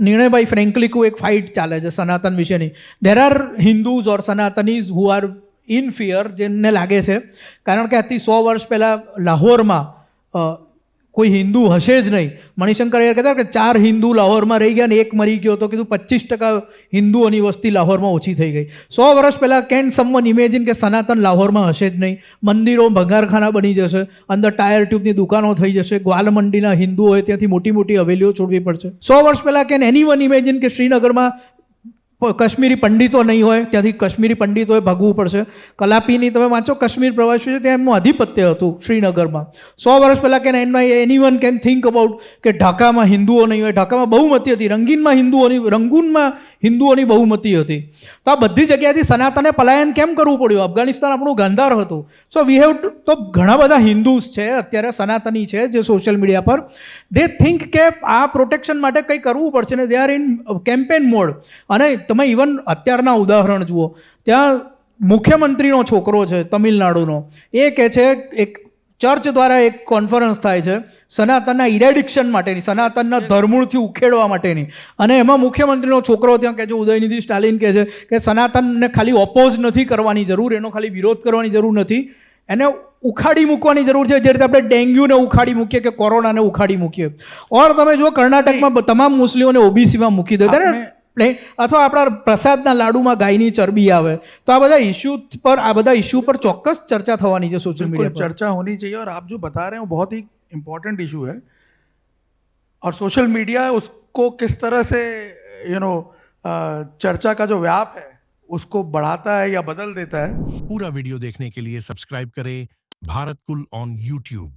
નિર્ણયભાઈ ફ્રેન્કલિકુ એક ફાઇટ ચાલે છે સનાતન વિશેની there are Hindus or Sanatanis who are in fear જેમને લાગે છે. કારણ કે આજથી સો વર્ષ પહેલાં લાહોરમાં કોઈ હિન્દુ હશે જ નહીં. મણિશંકર એ કહેતા કે ચાર હિન્દુ લાહોરમાં રહી ગયા ને એક મરી ગયો તો કીધું પચીસ ટકા હિન્દુઓની વસ્તી લાહોરમાં ઓછી થઈ ગઈ. સો વર્ષ પહેલાં કેન સમવન ઇમેજિન કે સનાતન લાહોરમાં હશે જ નહીં. મંદિરો, ભંગારખાના બની જશે. અંદર ટાયર ટ્યુબની દુકાનો થઈ જશે. ગ્વાલ મંડીના હોય ત્યાંથી મોટી મોટી હવેલીઓ છોડવી પડશે. સો વર્ષ પહેલાં કેન એની વન ઇમેજિન કે શ્રીનગરમાં કાશ્મીરી પંડિતો નહીં હોય, ત્યાંથી કાશ્મીરી પંડિતોએ ભાગવું પડશે. કલાપીની તમે વાંચો, કાશ્મીર પ્રવાસી છે ત્યાં એમનું આધિપત્ય હતું શ્રીનગરમાં. સો વર્ષ પહેલાં કે any one can think about કે ઢાકામાં હિન્દુઓ નહીં હોય, ઢાકામાં બહુમતી હતી, રંગીનમાં હિન્દુઓની, રંગૂનમાં હિન્દુઓની બહુમતી હતી. તો આ બધી જગ્યાએથી સનાતને પલાયન કેમ કરવું પડ્યું? અફઘાનિસ્તાન આપણું ગાંધાર હતું. સો વી હેવ તો ઘણા બધા હિન્દુઝ છે, અત્યારે સનાતની છે, જે સોશિયલ મીડિયા પર. દે થિંક કે આ પ્રોટેક્શન માટે કંઈ કરવું પડશે ને they are in campaign mode અને તમે ઇવન અત્યારના ઉદાહરણ જુઓ ત્યાં મુખ્યમંત્રીનો છોકરો છે તમિલનાડુનો. એ કહે છે એક ચર્ચ દ્વારા એક કોન્ફરન્સ થાય છે સનાતનના ઇરેડિક્શન માટેની સનાતનના ધર્મૂળથી ઉખેડવા માટેની. અને એમાં મુખ્યમંત્રીનો છોકરો ત્યાં કહે છે ઉદયનિધિ સ્ટાલિન કહે છે કે સનાતનને ખાલી ઓપોઝ નથી કરવાની જરૂર એનો ખાલી વિરોધ કરવાની જરૂર નથી. એને ઉખાડી મૂકવાની જરૂર છે જે રીતે આપણે ડેન્ગ્યુને ઉખાડી મૂકીએ કે કોરોનાને ઉખાડી મૂકીએ. ઓર તમે જો કર્ણાટકમાં તમામ મુસ્લિમોને ઓબીસીમાં મૂકી દો. ત્યારે પ્લે- અથવા આપણા પ્રસાદના લાડુમાં ગાયની ચરબી આવે તો આ બધા ઇસ્યુ પર આ બધા ઇસ્યુ પર ચોક્કસ ચર્ચા થવાની છે સોશિયલ बिल्कुल મીડિયા પર चर्चा होनी चाहिए और आप जो बता रहे हैं वो बहुत ही इम्पोर्टेंट इशू है और सोशल मीडिया उसको किस तरह से यू नो चर्चा का जो व्याप है उसको बढ़ाता है या बदल देता है पूरा वीडियो देखने के लिए सब्सक्राइब करें भारत कुल ऑन यूट्यूब